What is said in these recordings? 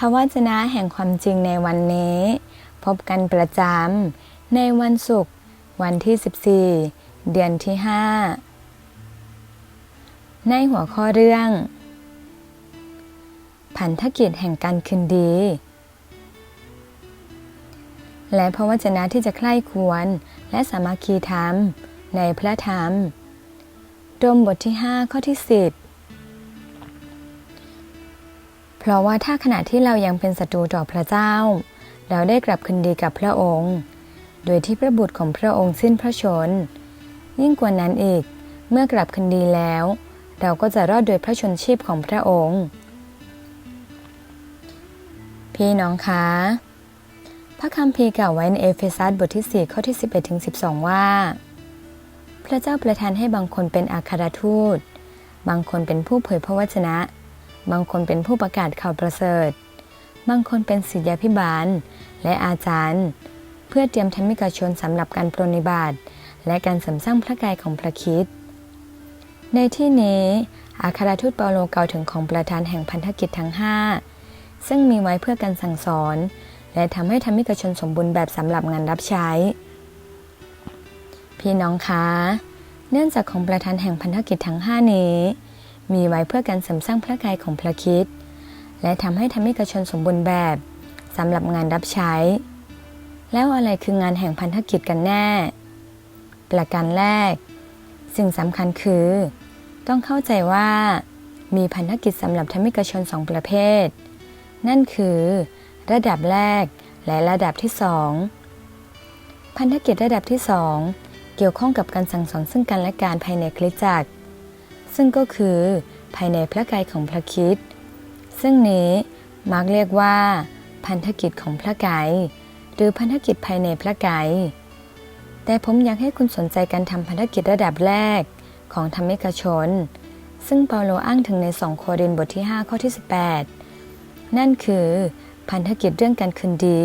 พระวจนะแห่งความจริงในวันนี้ พบกันประจำในวันศุกร์วันที่ 14 เดือนที่ 5 ในหัวข้อเรื่อง พันธกิจแห่งการคืนดี และพระวจนะที่จะใคร่ควรและสามัคคีธรรมในพระธรรมโดมบทที่ 5 ข้อที่ 10 เพราะว่าถ้าขณะที่เรายังเป็นศัตรูต่อพระเจ้า เราได้กลับคืนดีกับพระองค์ โดยที่พระบุตรของพระองค์สิ้นพระชน ยิ่งกว่านั้นอีก เมื่อกลับคืนดีแล้ว เราก็จะรอดโดยพระชนชีพของพระองค์ พี่น้องคะพระคัมภีร์กล่าวไว้ในเอเฟซัสบทที่ 4 ข้อที่ 11ถึง12 ว่า พระเจ้าประทานให้บางคนเป็นอาคารทูต บางคนเป็นผู้เผยพระวจนะ บางคนเป็นผู้ประกาศข่าวประเสริฐ บางคนเป็นศิษยาพิบาล และอาจารย์ เพื่อเตรียมธรรมิกชนสำหรับการปรนนิบัติและการเสริมสร้างพระกายของพระคิดในที่นี้ อาคาราทูตเปาโลกล่าวถึงของประธานแห่งพันธกิจทั้ง 5 ซึ่งมีไว้เพื่อการสั่งสอน และทำให้ธรรมิกชนสมบูรณ์แบบสำหรับงานรับใช้ พี่น้องคะ เนื่องจากของประธานแห่งพันธกิจทั้ง 5 นี้ มีไว้เพื่อการเสริมสร้างพระกายของพระคิดและทำให้ธรรมิกชนสมบูรณ์แบบสำหรับงานรับใช้ แล้วอะไรคืองานแห่งพันธกิจกันแน่ ประการแรก สิ่งสำคัญคือ ต้องเข้าใจว่า มีพันธกิจสำหรับธรรมิกชนสองประเภท นั่นคือ ระดับแรกและระดับที่สองพันธกิจระดับที่สองเกี่ยวข้องกับการสั่งสอนซึ่งกันและการภายในคริสตจักร ซึ่งก็คือภายในพระกายของพระคิดซึ่งนี้มักเรียกว่า พันธกิจของพระกายหรือพันธกิจภายในพระกายแต่ผมอยากให้คุณสนใจการทำพันธกิจระดับแรกของธรรมิกชน ซึ่งเปาโลอ้างถึงใน2โครินธ์บทที่ 5 ข้อที่ 18 นั่นคือพันธกิจเรื่องการคืนดี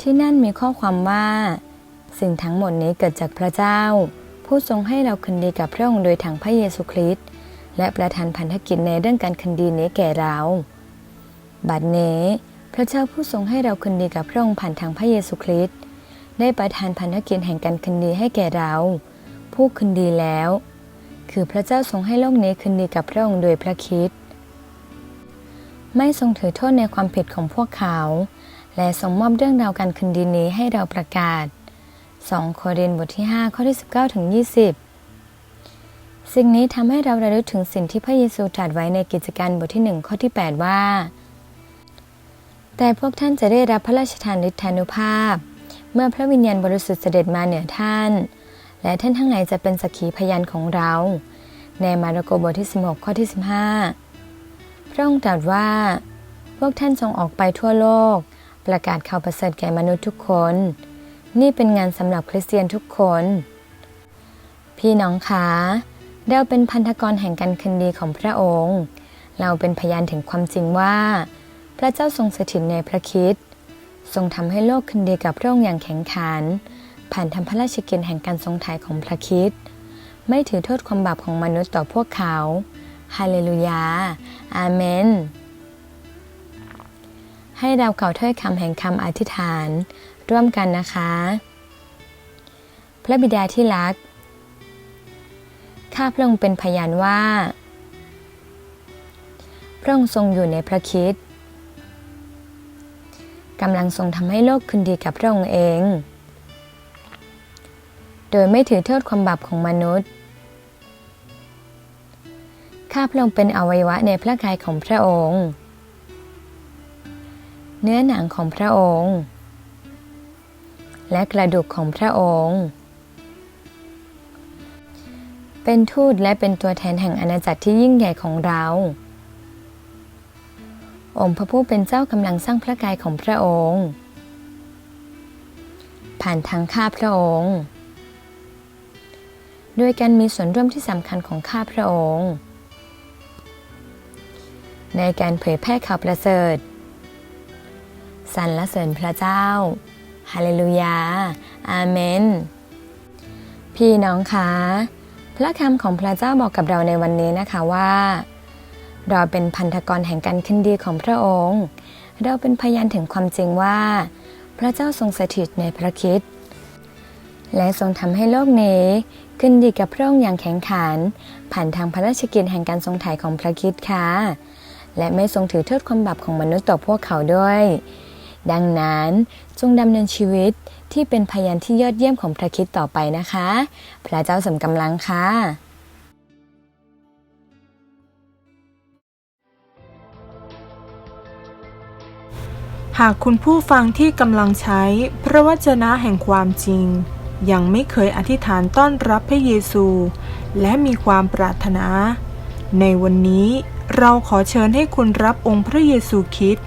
ที่นั่นมีข้อความว่า สิ่งทั้งหมดนี้เกิดจากพระเจ้า ผู้ทรงให้เราคืนดีกับพระองค์โดยทางพระเยซูคริสต์และประทานพันธกิจในเรื่องการคืนดีนี้แก่เรา บัดนี้ พระเจ้าผู้ทรงให้เราคืนดีกับพระองค์ผ่านทางพระเยซูคริสต์ได้ประทานพันธกิจแห่งการคืนดีให้แก่เรา ผู้คืนดีแล้ว คือพระเจ้าทรงให้โลกนี้คืนดีกับพระองค์โดยพระคริสต์ไม่ทรงถือโทษในความผิดของพวกเขา และทรงมอบเรื่องราวการคืนดีนี้ให้เราประกาศ 2 โครินธ์บทที่ 5 ข้อที่ 19ถึง20 สิ่งนี้ทำให้เราระลึกถึงสิ่งที่พระเยซูตรัสไว้ในกิจการบทที่ 1 ข้อที่ 8 ว่า แต่พวกท่านจะได้รับพระราชทานฤทธานุภาพ เมื่อพระวิญญาณบริสุทธิ์เสด็จมาเหนือท่าน และท่านทั้งหลายจะเป็นสักขีพยานของเรา ในมาระโกบทที่ 16 ข้อที่ 15 พระองค์ตรัสว่า พวกท่านจงออกไปทั่วโลก ประกาศข่าวประเสริฐแก่มนุษย์ทุกคน นี่เป็นงานสำหรับคริสเตียนทุกคน พี่น้องคะเราเป็นพันธกรแห่งการคืนดีของพระองค์ เราเป็นพยานถึงความจริงว่า พระเจ้าทรงสถิตในพระคิดทรงทำให้โลกคืนดีกับพระองค์อย่างแข็งขัน ผ่านทำพระราชกิจแห่งการทรงถ่ายของพระคิดไม่ถือโทษความบาปของมนุษย์ต่อพวกเขา ฮาเลลูยา อาเมน ให้เราเก่าถ้อยคำแห่งคำอธิษฐาน ร่วมกันนะคะ พระบิดาที่รัก ข้าพระองค์เป็นพยานว่า พระองค์ทรงอยู่ในพระคิดกำลังทรงทำให้โลกคืนดีกับพระองค์เอง โดยไม่ถือโทษความบาปของมนุษย์ ข้าพระองค์เป็นอวัยวะในพระกายของพระองค์ เนื้อหนังของพระองค์ และกระดูกของพระองค์ เป็นทูตและเป็นตัวแทนแห่งอาณาจักรที่ยิ่งใหญ่ของเรา องค์พระผู้เป็นเจ้ากำลังสร้างพระกายของพระองค์ ผ่านทางข้าพระองค์โดยการมีส่วนร่วมที่สำคัญของข้าพระองค์ ในการเผยแพร่ข่าวประเสริฐ สรรเสริญพระเจ้า ฮาเลลูยา อาเมน พี่น้องคะพระคำของพระเจ้าบอกกับเราในวันนี้นะคะว่า เราเป็นพันธกรแห่งการขึ้นดีของพระองค์ เราเป็นพยานถึงความจริงว่า พระเจ้าทรงสถิตในพระคิดและทรงทำให้โลกนี้ขึ้นดีกับพระองค์อย่างแข็งขัน ผ่านทางพระราชกิจแห่งการทรงถ่ายของพระคิดค่ะและไม่ทรงถือโทษความบาปของมนุษย์ต่อพวกเขาด้วย ดังนั้นจงดำเนินชีวิตที่เป็นพยานที่ยอดเยี่ยมของพระคิดต่อไปนะคะ พระเจ้าสมกำลังค่ะหากคุณผู้ฟังที่กำลังใช้พระวจนะแห่งความจริง ยังไม่เคยอธิษฐานต้อนรับพระเยซู และมีความปรารถนา ในวันนี้เราขอเชิญให้คุณรับองค์พระเยซูคริสต์